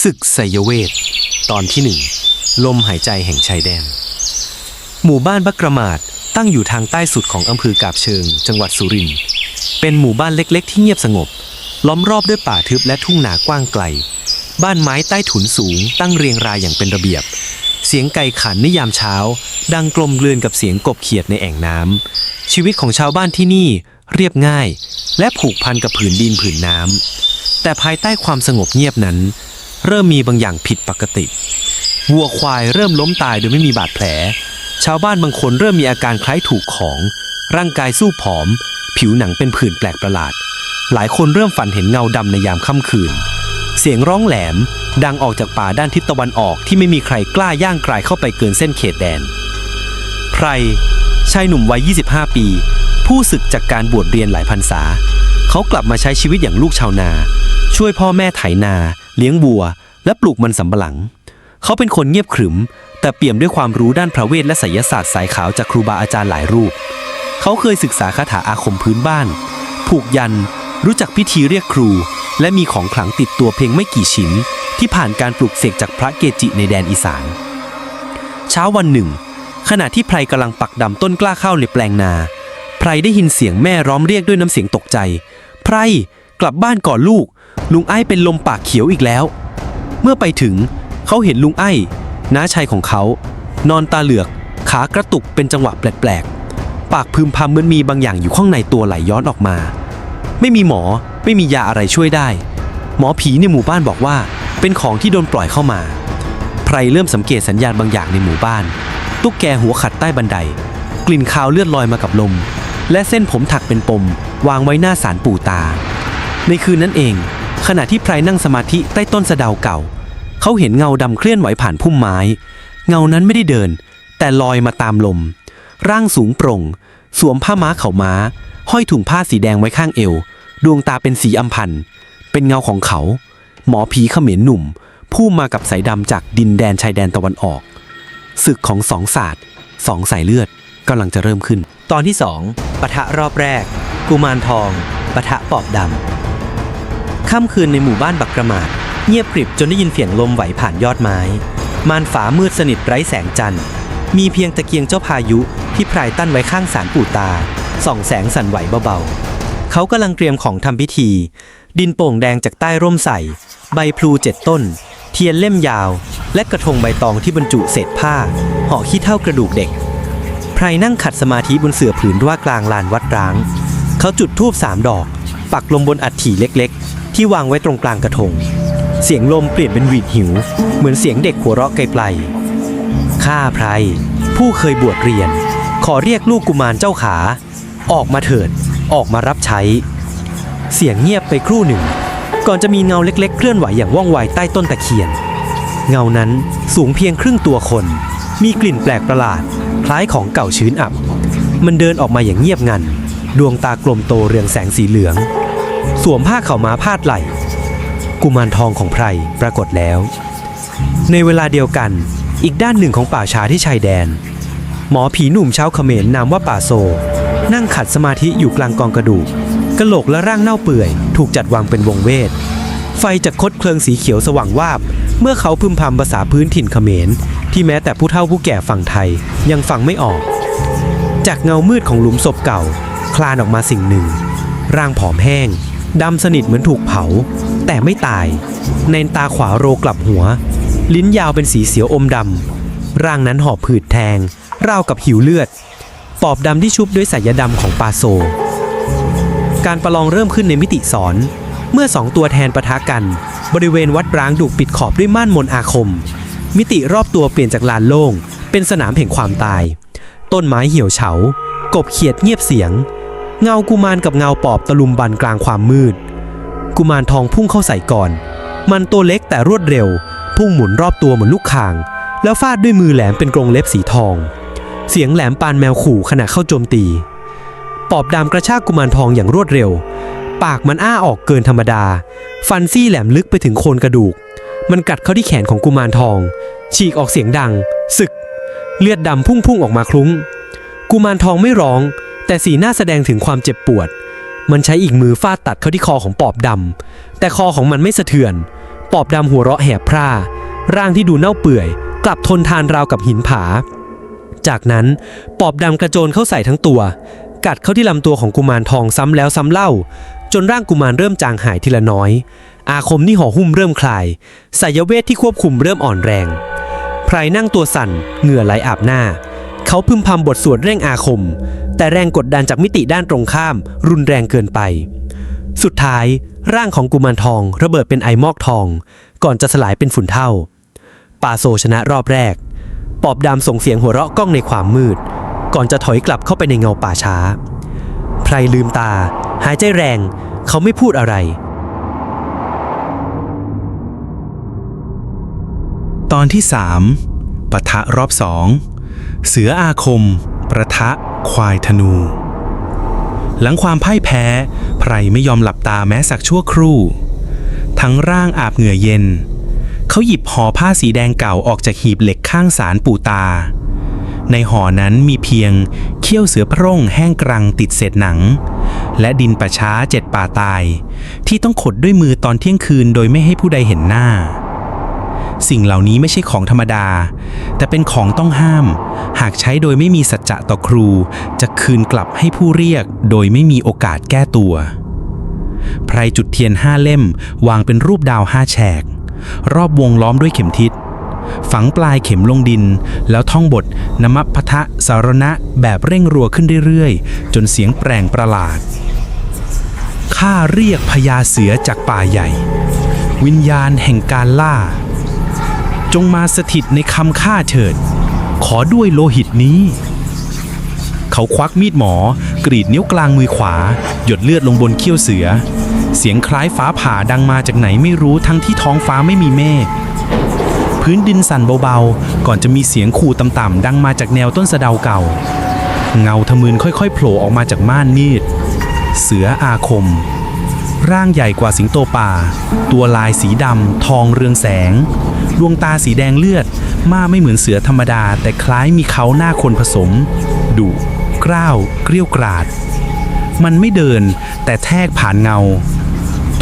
ศึกไสยเวท ตอนที่หนึ่งลมหายใจแห่งชายแดน หมู่บ้านบักกระมาดตั้งอยู่ทางใต้สุดของอำเภอกาบเชิง จังหวัดสุรินทร์เป็นหมู่บ้านเล็กๆ ที่เงียบสงบ ล้อมรอบด้วยป่าทึบและทุ่งนากว้างไกล บ้านไม้ใต้ถุนสูง ตั้งเรียงรายอย่างเป็นระเบียบ เสียงไก่ขันในยามเช้า ดังกลมกลืนกับเสียงกบเขียดในแอ่งน้ำชีวิตของชาวบ้านที่นี่เรียบง่าย และผูกพันกับผืนดินผืนน้ำแต่ภายใต้ความสงบเงียบนั้น เริ่มมีบางอย่างผิดปกติ วัวควายเริ่มล้มตายโดยไม่มีบาดแผล ชาวบ้านบางคนเริ่มมีอาการคล้ายถูกของ ร่างกายสู้ผอม ผิวหนังเป็นผื่นแปลกประหลาด หลายคนเริ่มฝันเห็นเงาดำในยามค่ำคืน เสียงร้องแหลม ดังออกจากป่าด้านทิศตะวันออกที่ไม่มีใครกล้าย่างกลายเข้าไปเกินเส้นเขตแดนไพรชายหนุ่มวัย 25 ปี ผู้ศึกจากการบวชเรียนหลายพรรษา เขากลับมาใช้ชีวิตอย่างลูกชาวนา ช่วยพ่อแม่ไถนา เลี้ยงวัว และปลูกมันสำปะหลัง เขาเป็นคนเงียบขรึม แต่เปี่ยมด้วยความรู้ด้านพระเวทและไสยศาสตร์สายขาวจากครูบาอาจารย์หลายรูป เขาเคยศึกษาคาถาอาคมพื้นบ้าน ผูกยัน รู้จักพิธีเรียกครู และมีของขลังติดตัวเพียงไม่กี่ชิ้น ที่ผ่านการปลูกเสกจากพระเกจิในแดนอีสาน เช้าวันหนึ่ง ขณะที่ไพรกำลังปักดำต้นกล้าข้าวในแปลงนาไพรได้ยินเสียงแม่ร้องเรียกด้วยน้ำเสียงตกใจ ไพรกลับบ้านก่อนลูก ลุงไอ้เป็นลมปากเขียวอีกแล้ว เมื่อไปถึงเขาเห็นลุงไอ้น้าชายของเขา นอนตาเหลือก ขากระตุกเป็นจังหวะแปลกๆ ปากพึมพำเหมือนมีบางอย่างอยู่ข้างในตัวไหลย้อนออกมา ไม่มีหมอไม่มียาอะไรช่วยได้ หมอผีในหมู่บ้านบอกว่า เป็นของที่โดนปล่อยเข้ามาไพรเริ่มสังเกตสัญญาณบางอย่างในหมู่บ้าน ตุ๊กแกหัวขัดใต้บันได กลิ่นคาวเลือดลอยมากับลม และเส้นผมถักเป็นปม วางไว้หน้าศาลปู่ตา ในคืนนั้นเอง ขณะที่ไพรนั่งสมาธิใต้ต้นสะเดาเก่า เขาเห็นเงาดำเคลื่อนไหวผ่านพุ่มไม้ เงานั้นไม่ได้เดิน แต่ลอยมาตามลม ร่างสูงโปร่ง สวมผ้าม้าเขาม้า ห้อยถุงผ้าสีแดงไว้ข้างเอว ดวงตาเป็นสีอัมพันเป็นเงาของเขา หมอผีเขมรหนุ่ม ผู้มากับสายดำจากดินแดนชายแดนตะวันออก ศึกของสองศาสตร์สองสายเลือดกำลังจะเริ่มขึ้น ตอนที่สองปะทะรอบแรก กุมารทองปะทะปอบดำ ค่ำคืนในหมู่บ้านบักกระมาดเงียบกริบจนได้ยินเสียงลมไหวผ่านยอดไม้ ม่านฝามืดสนิทไร้แสงจันทร์ มีเพียงตะเกียงเจ้าพายุที่พรายตั้นไว้ข้างศาลปู่ตา ส่องแสงสั่นไหวเบาๆ เขากำลังเตรียมของทำพิธี ดินโป่งแดงจากใต้ร่มใส่ ใบพลูเจ็ดต้น เทียนเล่มยาว และกระทงใบตองที่บรรจุเศษผ้าห่อขี้เท่ากระดูกเด็กไพรนั่งขัดสมาธิบนเสื่อผืนร่ากลางลานวัดร้าง เขาจุดธูปสามดอก ปักลมบนอัฐิเล็ก ที่วางไว้ตรงกลางกระทง เสียงลมเปลี่ยนเป็นหวีดหิว เหมือนเสียงเด็กหัวเราะไกลๆข้าไพรผู้เคยบวชเรียน ขอเรียกลูกกุมารเจ้าขา ออกมาเถิด ออกมารับใช้ เสียงเงียบไปครู่หนึ่ง ก่อนจะมีเงาเล็ก ๆ เคลื่อนไหวอย่างว่องไวใต้ต้นตะเคียน เงานั้นสูงเพียงครึ่งตัวคน มีกลิ่นแปลกประหลาด คล้ายของเก่าชื้นอับ มันเดินออกมาอย่างเงียบงัน ดวงตากลมโตเรืองแสงสีเหลือง สวมผ้าเข่าม้าพาดไหล่ กุมารทองของไพรปรากฏแล้ว ในเวลาเดียวกัน อีกด้านหนึ่งของป่าช้าที่ชายแดน หมอผีหนุ่มชาวเขมรนามว่าป่าโซ นั่งขัดสมาธิอยู่กลางกองกระดูกกระโหลกและร่างเน่าเปื่อย ถูกจัดวางเป็นวงเวท ไฟจากคดเพลิงสีเขียวสว่างวาบ เมื่อเขาพึมพำภาษาพื้นถิ่นเขมร ที่แม้แต่ผู้เฒ่าผู้แก่ฝั่งไทยยังฟังไม่ออก จากเงามืดของหลุมศพเก่า คลานออกมาสิ่งหนึ่ง ร่างผอมแห้ง ดำสนิทเหมือนถูกเผา แต่ไม่ตาย ในตาขวาโรกลับหัว ลิ้นยาวเป็นสีเสียวอมดำ ร่างนั้นหอบผืดแทง ราวกับหิวเลือด ปอบดำที่ชุบด้วยสายดำของปาโซ การประลองเริ่มขึ้นในมิติสอน เมื่อสองตัวแทนประทะกัน บริเวณวัดร้างถูกปิดขอบด้วยม่านมนอาคม มิติรอบตัวเปลี่ยนจากลานโล่ง เป็นสนามแห่งความตาย ต้นไม้เหี่ยวเฉา กบเขียดเงียบเสียง เงากุมารกับเงาปอบตะลุมบันกลางความมืด กุมารทองพุ่งเข้าใส่ก่อน มันตัวเล็กแต่รวดเร็ว พุ่งหมุนรอบตัวเหมือนลูกคาง แล้วฟาดด้วยมือแหลมเป็นกรงเล็บสีทอง เสียงแหลมปานแมวขู่ขณะเข้าโจมตี ปอบดำกระชากกุมารทองอย่างรวดเร็ว ปากมันอ้าออกเกินธรรมดา ฟันซี่แหลมลึกไปถึงโคนกระดูก มันกัดเข้าที่แขนของกุมารทอง ฉีกออกเสียงดัง สึก เลือดดำพุ่งพุ่งออกมาคลุ้ง กุมารทองไม่ร้อง แต่สีหน้าแสดงถึงความเจ็บปวด มันใช้อีกมือฟาดตัดเข้าที่คอของปอบดำ แต่คอของมันไม่สะเทือน ปอบดำหัวเราะแหบพร่า ร่างที่ดูเน่าเปื่อย กลับทนทานราวกับหินผา จากนั้นปอบดำกระโจนเข้าใส่ทั้งตัว กัดเข้าที่ลำตัวของกุมารทองซ้ำแล้วซ้ำเล่า จนร่างกุมารเริ่มจางหายทีละน้อย อาคมที่ห่อหุ้มเริ่มคลายสายเวทที่ควบคุมเริ่มอ่อนแรงไพรนั่งตัวสั่น เหงื่อไหลอาบหน้า เขาพึมพำบทสวดเร่งอาคม แต่แรงกดดันจากมิติด้านตรงข้าม รุนแรงเกินไป สุดท้าย ร่างของกุมารทองระเบิดเป็นไอมอกทอง ก่อนจะสลายเป็นฝุ่นเท่าปาโซชนะรอบแรก ปอบดำส่งเสียงหัวเราะก้องในความมืด ก่อนจะถอยกลับเข้าไปในเงาป่าช้าไพรลืมตา หายใจแรง เขาไม่พูดอะไร ตอนที่สามปะทะรอบสอง เสืออาคม ประทะ ควายธนู หลังความพ่ายแพ้ไพรไม่ยอมหลับตาแม้สักชั่วครู่ ทั้งร่างอาบเหงื่อเย็น เขาหยิบห่อผ้าสีแดงเก่าออกจากหีบเหล็กข้างศาลปู่ตา ในห่อนั้นมีเพียงเขี้ยวเสือพร่งแห้งกรังติดเศษหนัง และดินป่าช้าเจ็ดป่าตาย ที่ต้องขดด้วยมือตอนเที่ยงคืนโดยไม่ให้ผู้ใดเห็นหน้า สิ่งเหล่านี้ไม่ใช่ของธรรมดา แต่เป็นของต้องห้าม หากใช้โดยไม่มีสัจจะต่อครู จะคืนกลับให้ผู้เรียก โดยไม่มีโอกาสแก้ตัวไพรจุดเทียนห้าเล่ม วางเป็นรูปดาวห้าแฉก รอบวงล้อมด้วยเข็มทิศ ฝังปลายเข็มลงดิน แล้วท่องบทนมพทะสารณะแบบเร่งรัวขึ้นเรื่อยๆ จนเสียงแปลงประหลาดข้าเรียกพญาเสือจากป่าใหญ่ วิญญาณแห่งการล่า จงมาสถิตในคำฆ่าเถิด ขอด้วยโลหิตนี้ เขาควักมีดหมอ กรีดนิ้วกลางมือขวา หยดเลือดลงบนเขี้ยวเสือ เสียงคล้ายฟ้าผ่าดังมาจากไหนไม่รู้ทั้งที่ท้องฟ้าไม่มีเมฆพื้นดินสั่นเบาๆ ก่อนจะมีเสียงขู่ต่ำๆดังมาจากแนวต้นสะเดาเก่า เงาทะมึนค่อยๆโผล่ออกมาจากม่านมีด เสืออาคม ร่างใหญ่กว่าสิงโตป่า ตัวลายสีดำทองเรืองแสง ดวงตาสีแดงเลือดมาไม่เหมือนเสือธรรมดา แต่คล้ายมีเขาหน้าคนผสมดุกร้าวเกรี้ยวกราด มันไม่เดินแต่แทกผ่านเงา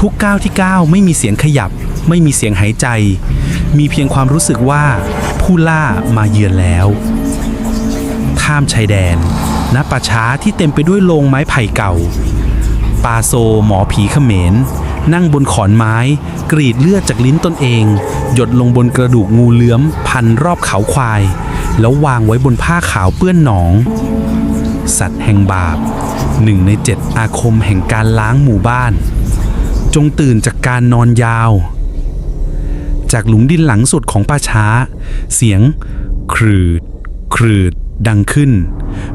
ทุกก้าวที่ก้าวไม่มีเสียงขยับ ไม่มีเสียงหายใจ มีเพียงความรู้สึกว่าผู้ล่ามาเยือนแล้วข้ามชายแดนณป่าช้าที่เต็มไปด้วยโลงไม้ไผ่เก่าปาโซหมอผีเขมร นั่งบนขอนไม้ กรีดเลือดจากลิ้นตนเอง หยดลงบนกระดูกงูเหลือม พันรอบเขาควาย แล้ววางไว้บนผ้าขาวเปื้อนหนอง สัตว์แห่งบาปหนึ่งในเจ็ดอาคมแห่งการล้างหมู่บ้าน จงตื่นจากการนอนยาว จากหลุมดินหลังสุดของป่าช้า เสียง ครืด ครืด ดังขึ้น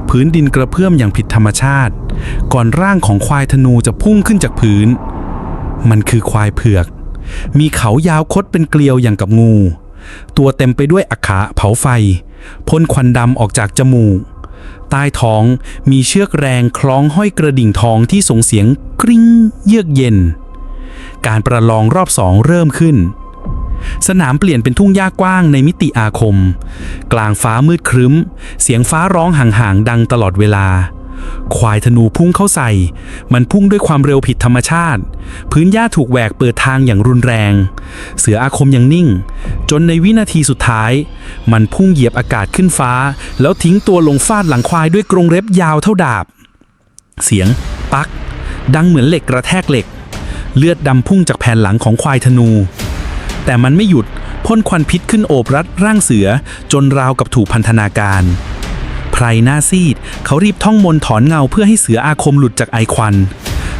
พื้นดินกระเพื่อมอย่างผิดธรรมชาติ ก่อนร่างของควายธนูจะพุ่งขึ้นจากพื้น มันคือควายเผือก มีเขายาวคดเป็นเกลียวอย่างกับงู ตัวเต็มไปด้วยอักขาเผาไฟพ่นควันดำออกจากจมูก ใต้ท้องมีเชือกแรงคล้องห้อยกระดิ่งทองที่ส่งเสียงกริ้งเยือกเย็น การประลองรอบสองเริ่มขึ้น สนามเปลี่ยนเป็นทุ่งหญ้ากว้างในมิติอาคม กลางฟ้ามืดครึ้ม เสียงฟ้าร้องห่างๆดังตลอดเวลา ควายธนูพุ่งเข้าใส่ มันพุ่งด้วยความเร็วผิดธรรมชาติ พื้นหญ้าถูกแหวกเปิดทางอย่างรุนแรง เสืออาคมยังนิ่ง จนในวินาทีสุดท้าย มันพุ่งเหยียบอากาศขึ้นฟ้า แล้วทิ้งตัวลงฟาดหลังควายด้วยกรงเล็บยาวเท่าดาบ เสียง ปัก ดังเหมือนเหล็กกระแทกเหล็ก เลือดดำพุ่งจากแผ่นหลังของควายธนู แต่มันไม่หยุดพ่นควันพิษขึ้นโอบรัดร่างเสือจนราวกับถูกพันธนาการ พรหน้าซีด เขารีบท่องมนถอนเงาเพื่อให้เสืออาคมหลุดจากไอควัน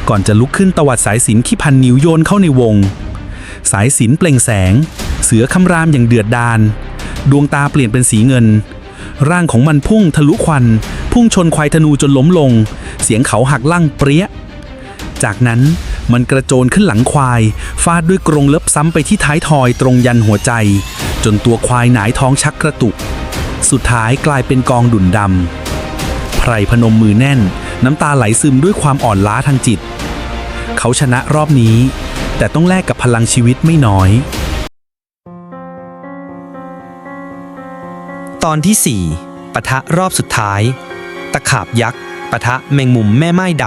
ก่อนจะลุกขึ้นตวัดสายสินขี้พันนิ้วโยนเข้าในวง สายสินเปล่งแสง เสือคำรามอย่างเดือดดาล ดวงตาเปลี่ยนเป็นสีเงิน ร่างของมันพุ่งทะลุควัน พุ่งชนควายธนูจนล้มลง เสียงเขาหักลั่งเปรี้ย จากนั้นมันกระโจนขึ้นหลังควาย ฟาดด้วยกรงเล็บซ้ำไปที่ท้ายทอยตรงยันหัวใจ จนตัวควายหนายท้องชักกระตุก สุดท้ายกลายเป็นกองดุ่นดำไพรพนมมือแน่น น้ำตาไหลซึมด้วยความอ่อนล้าทางจิต เขาชนะรอบนี้ แต่ต้องแลกกับพลังชีวิตไม่น้อย ตอนที่ 4ปะทะรอบสุดท้าย ตะขาบยักษ์ปะทะแมงมุมแม่ไม้ด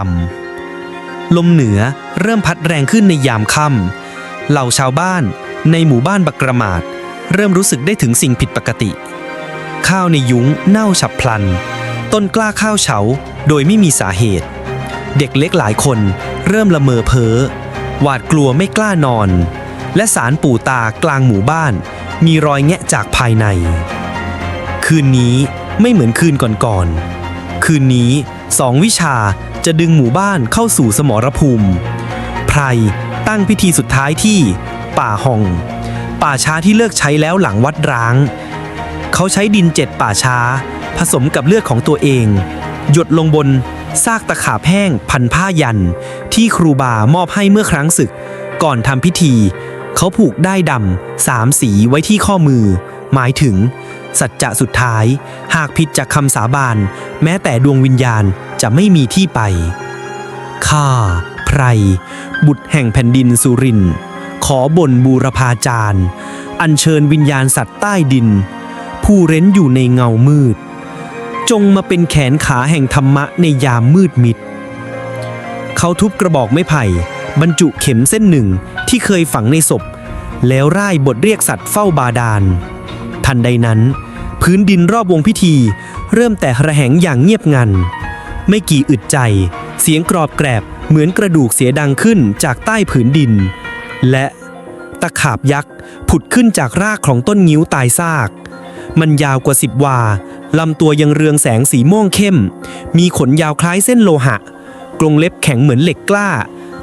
ำลมเหนือเริ่มพัดแรงขึ้นในยามค่ำเหล่าชาวบ้านในหมู่บ้านบักกระมาดเริ่มรู้สึกได้ถึงสิ่งผิดปกติ ข้าวในยุ้งเน่าฉับพลัน ต้นกล้าข้าวเฉาโดยไม่มีสาเหตุ เด็กเล็กหลายคนเริ่มละเมอเพ้อ หวาดกลัวไม่กล้านอน และสารปู่ตากลางหมู่บ้าน มีรอยแงะจากภายใน คืนนี้ไม่เหมือนคืนก่อนๆคืนนี้สองวิชาจะดึงหมู่บ้านเข้าสู่สมรภูมิ ไพรตั้งพิธีสุดท้ายที่ ป่าหอง ป่าช้าที่เลิกใช้แล้วหลังวัดร้าง เขาใช้ดินเจ็ดป่าช้า ผสมกับเลือดของตัวเอง หยดลงบนซากตะขาบแห้งพันผ้ายัน ที่ครูบามอบให้เมื่อครั้งศึก ก่อนทำพิธี เขาผูกได้ดำสามสีไว้ที่ข้อมือ หมายถึง สัจจะสุดท้าย หากผิดจากคำสาบาน แม้แต่ดวงวิญญาณจะไม่มีที่ไป ข้า ไพร บุตรแห่งแผ่นดินสุริน ขอบ่นบูรพาจารย์ อัญเชิญวิญญาณสัตว์ใต้ดิน ผู้เร้นอยู่ในเงามืด จงมาเป็นแขนขาแห่งธรรมะในยามมืดมิด เขาทุบกระบอกไม้ไผ่ บรรจุเข็มเส้นหนึ่งที่เคยฝังในศพ แล้วร่ายบทเรียกสัตว์เฝ้าบาดาล ทันใดนั้น พื้นดินรอบวงพิธี เริ่มแต่ระแหงอย่างเงียบงัน ไม่กี่อึดใจ เสียงกรอบแกรบเหมือนกระดูกเสียดังขึ้นจากใต้ผืนดิน และตะขาบยักษ์ผุดขึ้นจากรากของต้นงิ้วตายซาก มันยาวกว่าสิบวา ลำตัวยังเรืองแสงสีม่วงเข้ม มีขนยาวคล้ายเส้นโลหะ กรงเล็บแข็งเหมือนเหล็กกล้า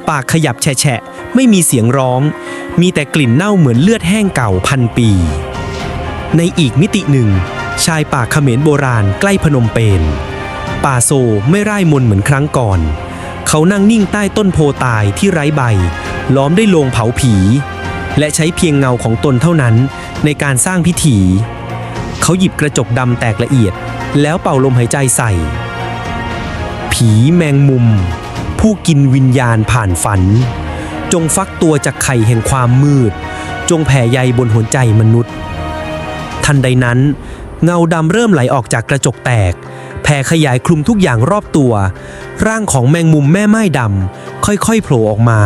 ปากขยับแฉะไม่มีเสียงร้อง มีแต่กลิ่นเน่าเหมือนเลือดแห้งเก่าพันปี ในอีกมิติหนึ่ง ชายป่าเขมรโบราณใกล้พนมเปญ ป่าโซไม่ร่ายมนเหมือนครั้งก่อน เขานั่งนิ่งใต้ต้นโพตายที่ไร้ใบ ล้อมด้วยโลงเผาผี และใช้เพียงเงาของตนเท่านั้นในการสร้างพิธี เขาหยิบกระจกดำแตกละเอียด แล้วเป่าลมหายใจใส่ ผีแมงมุม ผู้กินวิญญาณผ่านฝัน จงฟักตัวจากไข่แห่งความมืด จงแผ่ใยบนหัวใจมนุษย์ ทันใดนั้น เงาดำเริ่มไหลออกจากกระจกแตก แผ่ขยายคลุมทุกอย่างรอบตัว ร่างของแมงมุมแม่ไม้ดำค่อยๆโผล่ออกมา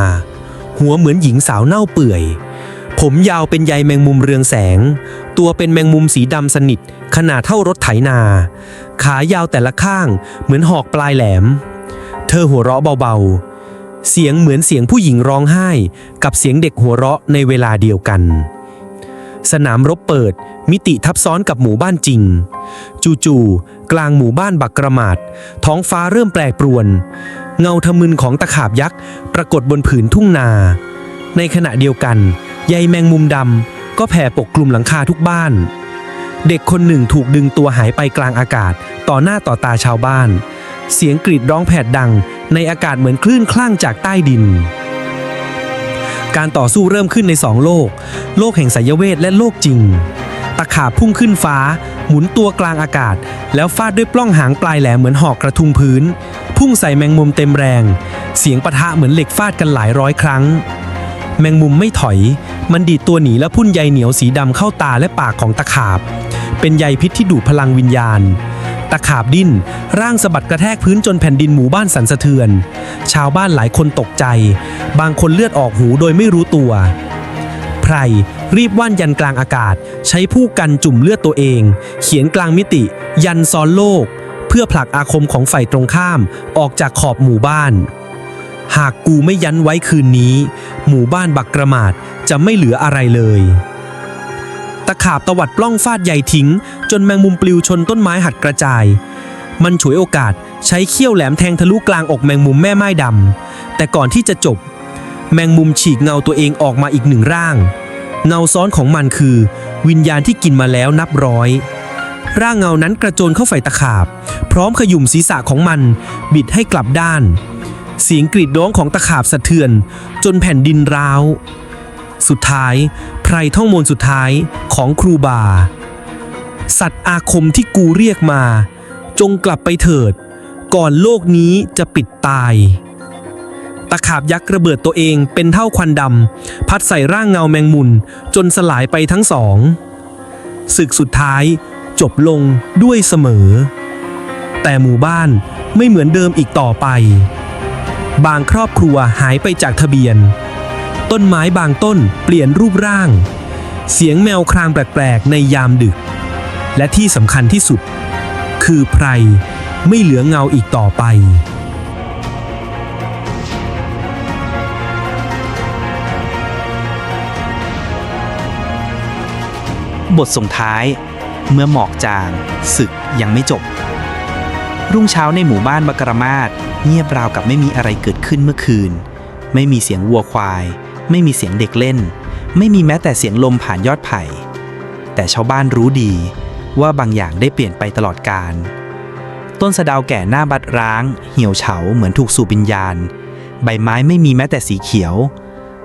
หัวเหมือนหญิงสาวเน่าเปื่อย ผมยาวเป็นใยแมงมุมเรืองแสง ตัวเป็นแมงมุมสีดำสนิท ขนาดเท่ารถไถนา ขายาวแต่ละข้างเหมือนหอกปลายแหลม เธอหัวเราะเบาๆ เสียงเหมือนเสียงผู้หญิงร้องไห้ กับเสียงเด็กหัวเราะในเวลาเดียวกัน สนามรบเปิด มิติทับซ้อนกับหมู่บ้านจริง จู่ๆกลางหมู่บ้านบักกระหมาดท้องฟ้าเริ่มแปรปรวน เงาทะมึนของตะขาบยักษ์ปรากฏบนผืนทุ่งนา ในขณะเดียวกัน ใยแมงมุมดำก็แผ่ปกคลุมหลังคาทุกบ้าน เด็กคนหนึ่งถูกดึงตัวหายไปกลางอากาศ ต่อหน้าต่อตาชาวบ้าน เสียงกรีดร้องแผดดัง ในอากาศเหมือนคลื่นคลั่งจากใต้ดิน การต่อสู้เริ่มขึ้นในสองโลก โลกแห่งไสยเวทและโลกจริง ตะขาบพุ่งขึ้นฟ้า หมุนตัวกลางอากาศ แล้วฟาดด้วยปล้องหางปลายแหลมเหมือนหอกกระทุงพื้น พุ่งใส่แมงมุมเต็มแรง เสียงปะทะเหมือนเหล็กฟาดกันหลายร้อยครั้ง แมงมุมไม่ถอย มันดีดตัวหนีและพุ่นใยเหนียวสีดำเข้าตาและปากของตะขาบ เป็นใยพิษที่ดูดพลังวิญญาณ ตะขาบดิ้น ร่างสะบัดกระแทกพื้นจนแผ่นดินหมู่บ้านสั่นสะเทือน ชาวบ้านหลายคนตกใจ บางคนเลือดออกหูโดยไม่รู้ตัวไพรรีบว่านยันกลางอากาศ ใช้ผู้กันจุ่มเลือดตัวเอง เขียนกลางมิติ ยันซ้อนโลก เพื่อผลักอาคมของฝ่ายตรงข้ามออกจากขอบหมู่บ้าน หากกูไม่ยันไว้คืนนี้ หมู่บ้านบักกระมาดจะไม่เหลืออะไรเลย ตะขาบตวัดปล้องฟาดใหญ่ทิ้ง จนแมงมุมปลิวชนต้นไม้หัดกระจาย มันฉวยโอกาสใช้เขี้ยวแหลมแทงทะลุกลางอกแมงมุมแม่ไม้ดำแต่ก่อนที่จะจบ แมงมุมฉีกเงาตัวเองออกมาอีกหนึ่งร่าง เงาซ้อนของมันคือ วิญญาณที่กินมาแล้วนับร้อยร่างเงานั้นกระโจนเข้าใฝ่ตะขาบ พร้อมขยุ่มศีรษะของมัน บิดให้กลับด้าน เสียงกรีดร้องของตะขาบสะเทือน จนแผ่นดินร้าว สุดท้าย ไพรท่องมนต์สุดท้ายของครูบา สัตว์อาคมที่กูเรียกมา จงกลับไปเถิด ก่อนโลกนี้จะปิดตาย ตะขาบยักษ์ระเบิดตัวเองเป็นเท่าควันดำพัดใส่ร่างเงาแมงมุนจนสลายไปทั้งสองศึกสุดท้ายจบลงด้วยเสมอ แต่หมู่บ้านไม่เหมือนเดิมอีกต่อไป บางครอบครัวหายไปจากทะเบียน ต้นไม้บางต้นเปลี่ยนรูปร่าง เสียงแมวครางแปลกๆ ในยามดึก และที่สำคัญที่สุด คือไพรไม่เหลือเงาอีกต่อไปบทส่งท้าย เมื่อหมอกจางศึกยังไม่จบ รุ่งเช้าในหมู่บ้านบักรมาศ เงียบราวกับไม่มีอะไรเกิดขึ้นเมื่อคืน ไม่มีเสียงวัวควาย ไม่มีเสียงเด็กเล่น ไม่มีแม้แต่เสียงลมผ่านยอดไผ่ แต่ชาวบ้านรู้ดีว่าบางอย่างได้เปลี่ยนไปตลอดกาลต้นสะดาวแก่หน้าบัดร้าง เหี่ยวเฉาเหมือนถูกสูบวิญญาณ ใบไม้ไม่มีแม้แต่สีเขียว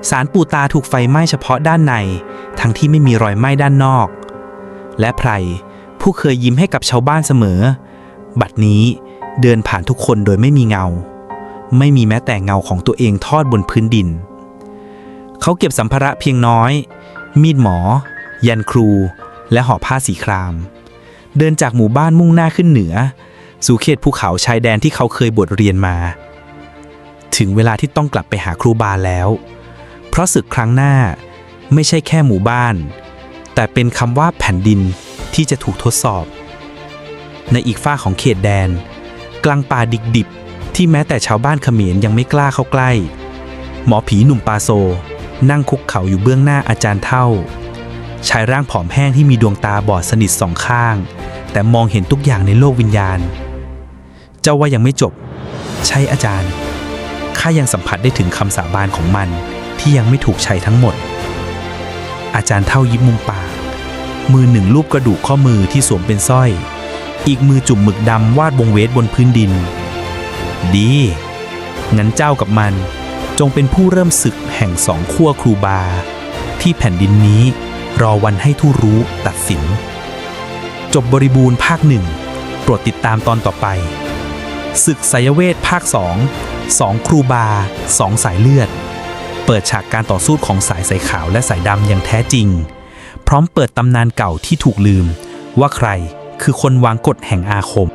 สารปูตาถูกไฟไหม้เฉพาะด้านใน ทั้งที่ไม่มีรอยไหม้ด้านนอก และไพรผู้เคยยิ้มให้กับชาวบ้านเสมอ บัดนี้ เดินผ่านทุกคนโดยไม่มีเงา ไม่มีแม้แต่เงาของตัวเองทอดบนพื้นดิน เขาเก็บสัมภาระเพียงน้อย มีดหมอ ยันครู และห่อผ้าสีคราม เดินจากหมู่บ้านมุ่งหน้าขึ้นเหนือ สู่เขตภูเขาชายแดนที่เขาเคยบวชเรียนมา ถึงเวลาที่ต้องกลับไปหาครูบาแล้ว เพราะศึกครั้งหน้าไม่ใช่แค่หมู่บ้าน แต่เป็นคำว่าแผ่นดินที่จะถูกทดสอบ ในอีกฝ้าของเขตแดน กลางป่าดิกดิบที่แม้แต่ชาวบ้านเขมรยังไม่กล้าเข้าใกล้ หมอผีหนุ่มปาโซ นั่งคุกเข่าอยู่เบื้องหน้าอาจารย์เท่า ชายร่างผอมแห้งที่มีดวงตาบอดสนิทสองข้าง แต่มองเห็นทุกอย่างในโลกวิญญาณ เจ้าว่ายังไม่จบ ใช่อาจารย์ข้ายังสัมผัสได้ถึงคำสาบานของมันที่ยังไม่ถูกใช้ทั้งหมด อาจารย์เท่ายิ้มมุมปาก มือหนึ่งลูบกระดูกข้อมือที่สวมเป็นสร้อย อีกมือจุ่มหมึกดำวาดวงเวทบนพื้นดิน ดี งั้นเจ้ากับมันจงเป็นผู้เริ่มศึกแห่งสองขั้วครูบา ที่แผ่นดินนี้รอวันให้ทู่รู้ตัดสิน จบบริบูรณ์ภาคหนึ่งโปรดติดตามตอนต่อไป ศึกไสยเวทภาคสองสองครูบาสองสายเลือด เปิดฉากการต่อสู้ของสายสายขาวและสายดำอย่างแท้จริง พร้อมเปิดตำนานเก่าที่ถูกลืมว่าใคร คือคนวางกฎแห่งอาคม